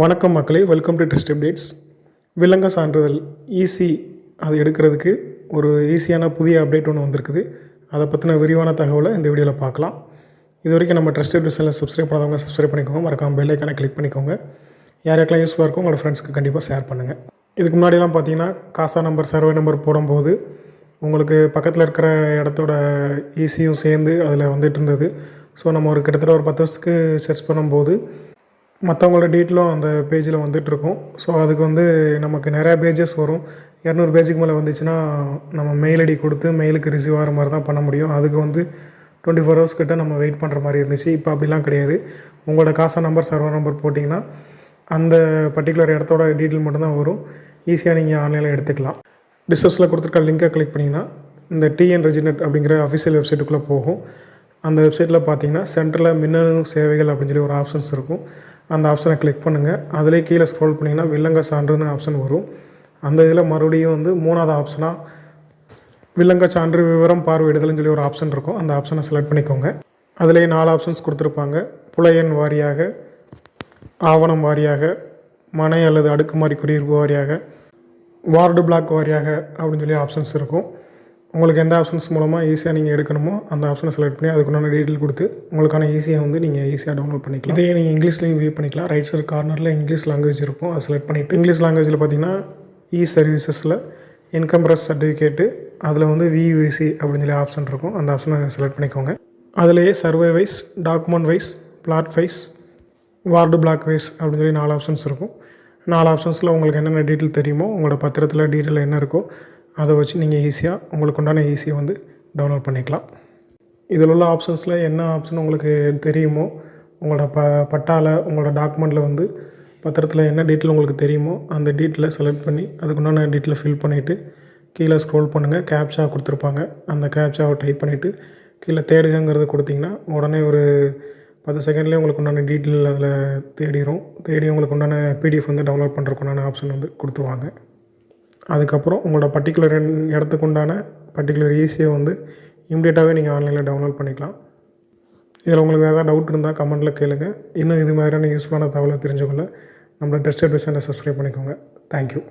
வணக்கம் மக்களே welcome to test updates விலங்க சான்றிதழ் ஈஸி அது எடுக்கிறதுக்கு ஒரு ஈஸியான புதிய அப்டேட் ஒன்று வந்திருக்குது. அதை பற்றின விரிவான தகவலை இந்த வீடியோவில் பார்க்கலாம். இது வரைக்கும் நம்ம ட்ரஸ்ட் சேனல் சப்ஸ்கிரைப் பண்ணாதவங்க சப்ஸ்கிரைப் பண்ணிக்கோங்க. மறக்காம பெல் ஐக்கானை கிளிக் பண்ணிக்கோங்க. யார் யாருக்கெல்லாம் யூஸ்ஃபுல்லாக இருக்கும் உங்களோட ஃப்ரெண்ட்ஸ்க்கு கண்டிப்பாக ஷேர் பண்ணுங்கள் இதுக்கு முன்னாடிலாம் பார்த்தீங்கன்னா காசா நம்பர் சர்வே நம்பர் போடும்போது உங்களுக்கு பக்கத்தில் இருக்கிற இடத்தோட ஈஸியும் சேர்ந்து அதில் வந்துட்டு இருந்தது. ஸோ நம்ம ஒரு கிட்டத்தட்ட ஒரு பத்து வருஷத்துக்கு சர்ச் பண்ணும்போது மற்றவங்களோட டீட்டெயிலும் அந்த பேஜில் வந்துட்டுருக்கும் ஸோ அதுக்கு வந்து நமக்கு நிறையா பேஜஸ் வரும். இரநூறு பேஜுக்கு மேலே வந்துச்சுன்னா நம்ம மெயில் ஐடி கொடுத்து மெயிலுக்கு ரிசீவ் ஆகிற மாதிரி தான் பண்ண முடியும். அதுக்கு வந்து டுவெண்ட்டி ஃபோர் ஹவர்ஸ் கிட்ட நம்ம வெயிட் பண்ணுற மாதிரி இருந்துச்சு. இப்போ அப்படிலாம் கிடையாது. உங்களோட காசா நம்பர் சர்வர் நம்பர் போட்டிங்கன்னா அந்த பர்டிகுலர் இடத்தோட டீட்டெயில் மட்டும்தான் வரும். ஈஸியாக நீங்கள் ஆன்லைனில் எடுத்துக்கலாம். டிஸ்கிரிப்ஷனில் கொடுத்துருக்க லிங்கை கிளிக் பண்ணிங்கன்னா இந்த டிஎன் ரெஜினெட் அப்படிங்கிற அஃபிஷியல் வெப்சைட்டுக்குள்ளே போகும். அந்த வெப்சைட்டில் பார்த்தீங்கன்னா சென்டரில் மின்னணு சேவைகள் அப்படின்னு சொல்லி ஒரு ஆப்ஷன்ஸ் இருக்கும். அந்த ஆப்ஷனை கிளிக் பண்ணுங்கள் அதிலே கீழே ஸ்க்ரோல் பண்ணிங்கன்னா வில்லங்க சான்றுன்னு ஆப்ஷன் வரும். அந்த இதில் மறுபடியும் வந்து மூணாவது ஆப்ஷனாக வில்லங்க சான்று விவரம் பார்வையிடுதல்னு சொல்லி ஒரு ஆப்ஷன் இருக்கும். அந்த ஆப்ஷனை செலக்ட் பண்ணிக்கோங்க. அதிலேயே நாலு ஆப்ஷன்ஸ் கொடுத்துருப்பாங்க. புலையன் வாரியாக ஆவணம் வாரியாக மனை அல்லது அடுக்குமாரி குடியிருப்பு வாரியாக வார்டு பிளாக் வாரியாக அப்படின்னு சொல்லி ஆப்ஷன்ஸ் இருக்கும். உங்களுக்கு எந்த ஆப்ஷன்ஸ் மூலமாக ஈஸியாக நீங்கள் எடுக்கணுமோ அந்த ஆப்ஷனை செலக்ட் பண்ணி அதுக்குண்டான டீட்டெயில் கொடுத்து உங்களுக்கான ஈஸியாக வந்து நீங்கள் ஈஸியாக டவுன்லோட் பண்ணிக்கலாம். இதே நீங்கள் இங்கிலீஷ்லேயும் வியூ பண்ணிக்கலாம். ரைட் சைடு கார்னரில் இங்கிலீஷ் லாங்குவேஜ் இருக்கும். அதை செலக்ட் பண்ணிவிட்டு இங்கிலீஷ் லாங்குவேஜில் பார்த்தீங்கன்னா இ சர்வீசஸில் இன்கம்ப்ரஸ் சர்டிஃபிகேட்டு அதில் வந்து வியூசி அப்படின்னு சொல்லி ஆப்ஷன் இருக்கும். அந்த ஆப்ஷனை செலக்ட் பண்ணிக்கோங்க. அதிலேயே survey wise document wise plot wise ward block wise அப்படின்னு சொல்லி நாலு ஆப்ஷன்ஸ் இருக்கும். நாலு ஆப்ஷன்ஸில் உங்களுக்கு என்னென்ன டீட்டெயில் தெரியுமோ உங்களோட பத்திரத்தில் டீட்டெயில் என்ன இருக்கோ அதை வச்சு நீங்கள் ஈஸியாக உங்களுக்கு உண்டான ஈஸியாக வந்து டவுன்லோட் பண்ணிக்கலாம். இதில் உள்ள ஆப்ஷன்ஸில் என்ன ஆப்ஷன் உங்களுக்கு தெரியுமோ உங்களோட ப பட்டாவில் உங்களோட டாக்குமெண்ட்டில் வந்து பத்திரத்தில் என்ன டீட்டெயில் உங்களுக்கு தெரியுமோ அந்த டீட்டெயிலை செலக்ட் பண்ணி அதுக்குண்டான டீட்டெயிலை ஃபில் பண்ணிவிட்டு கீழே ஸ்க்ரோல் பண்ணுங்கள் கேப்ஷா கொடுத்துருப்பாங்க. அந்த கேப்ஷாவை டைப் பண்ணிவிட்டு கீழே தேடுகங்கிறத கொடுத்தீங்கன்னா உடனே ஒரு பத்து செகண்ட்லேயே உங்களுக்கு உண்டான டீட்டெயில் அதில் தேடிடும் தேடி உங்களுக்கு உண்டான பிடிஎஃப் வந்து டவுன்லோட் பண்ணுறதுக்கு உண்டான ஆப்ஷன் வந்து கொடுத்துருவாங்க அதுக்கப்புறம் உங்களோட பர்டிகுலர் இடத்துக்கு உண்டான பர்டிகுலர் ஈஸியை வந்து இம்மிடியட்டாகவே நீங்கள் ஆன்லைனில் டவுன்லோட் பண்ணிக்கலாம். இதில் உங்களுக்கு ஏதாவது டவுட் இருந்தால் கமெண்ட்டில் கேளுங்க. இன்னும் இது மாதிரியான யூஸ்ஃபுல்லான தகவலை தெரிஞ்சுக்கொள்ள நம்மளோட டெஸ்ட் அட்வைஸ் சப்ஸ்கிரைப் பண்ணிக்கோங்க. Thank you